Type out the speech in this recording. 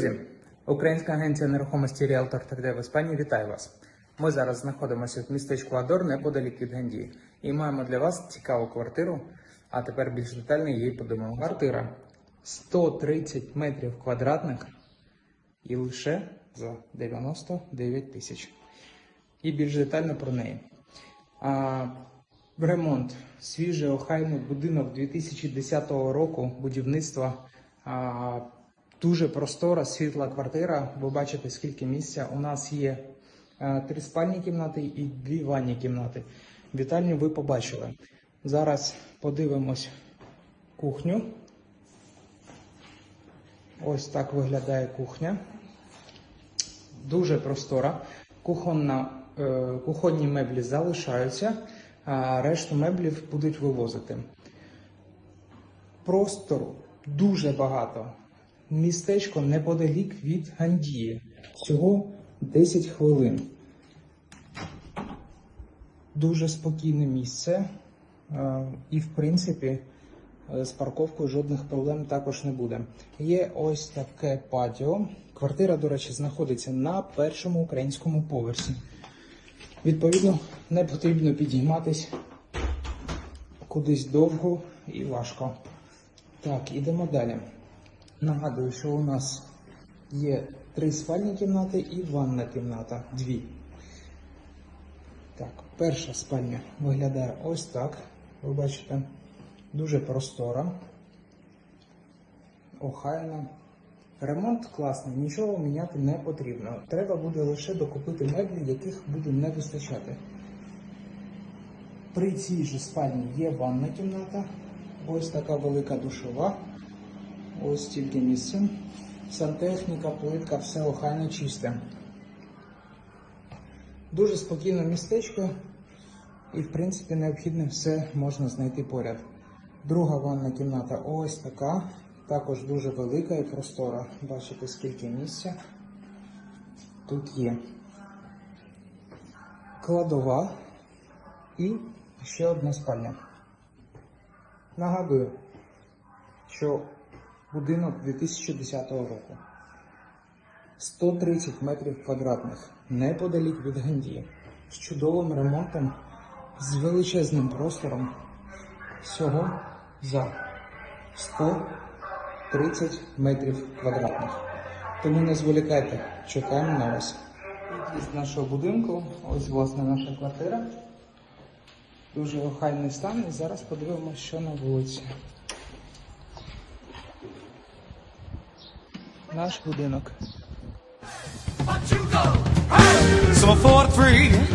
Друзі, Українська агенція нерухомості Ріалтор ТГД в Іспанії вітає вас. Ми зараз знаходимося в містечку Адор неподалік від Гандії і маємо для вас цікаву квартиру. А тепер більш детально її подумаємо. Квартира 130 метрів квадратних і лише за 99 тисяч. І більш детально про неї. А, ремонт. Свіжий охайний будинок 2010 року будівництва. А, дуже простора, світла квартира. Ви бачите, скільки місця. У нас є а, три спальні кімнати і дві ванні кімнати. Вітальню ви побачили. Зараз подивимось кухню. Ось так виглядає кухня. Дуже простора. Кухонна, е, кухонні меблі залишаються, а решту меблів будуть вивозити. Простору дуже багато. Містечко неподалік від Гандії. Всього 10 хвилин. Дуже спокійне місце. е, І, в принципі, е, з парковкою жодних проблем також не буде. Є ось таке патіо. Квартира, до речі, знаходиться на першому українському поверсі. Відповідно, не потрібно підійматись кудись довго і важко. Так, ідемо далі. Нагадую, що у нас є три спальні кімнати і ванна кімната. Дві. Так, перша спальня виглядає ось так. Ви бачите, дуже простора, охайна. Ремонт класний, нічого міняти не потрібно. Треба буде лише докупити меблі, яких буде не вистачати. При цій же спальні є ванна кімната, ось така велика душова, ось стільки місця. Сантехніка, плитка, все охайно чисте. Дуже спокійне містечко, і в принципі необхідне все можна знайти поряд. Друга ванна кімната ось така, також дуже велика і простора. Бачите, скільки місця тут є. Кладова і ще одна спальня. Нагадую, що будинок 2010 року. 130 метрів квадратних, неподалік від Гандії, з чудовим ремонтом, з величезним простором, всього за 130 метрів квадратних. Тому не зволікайте, чекаємо на вас. Під'їзд нашого будинку, ось власне наша квартира. Дуже охайний стан і зараз подивимося, що на вулиці. nasz budynek. Samochód free.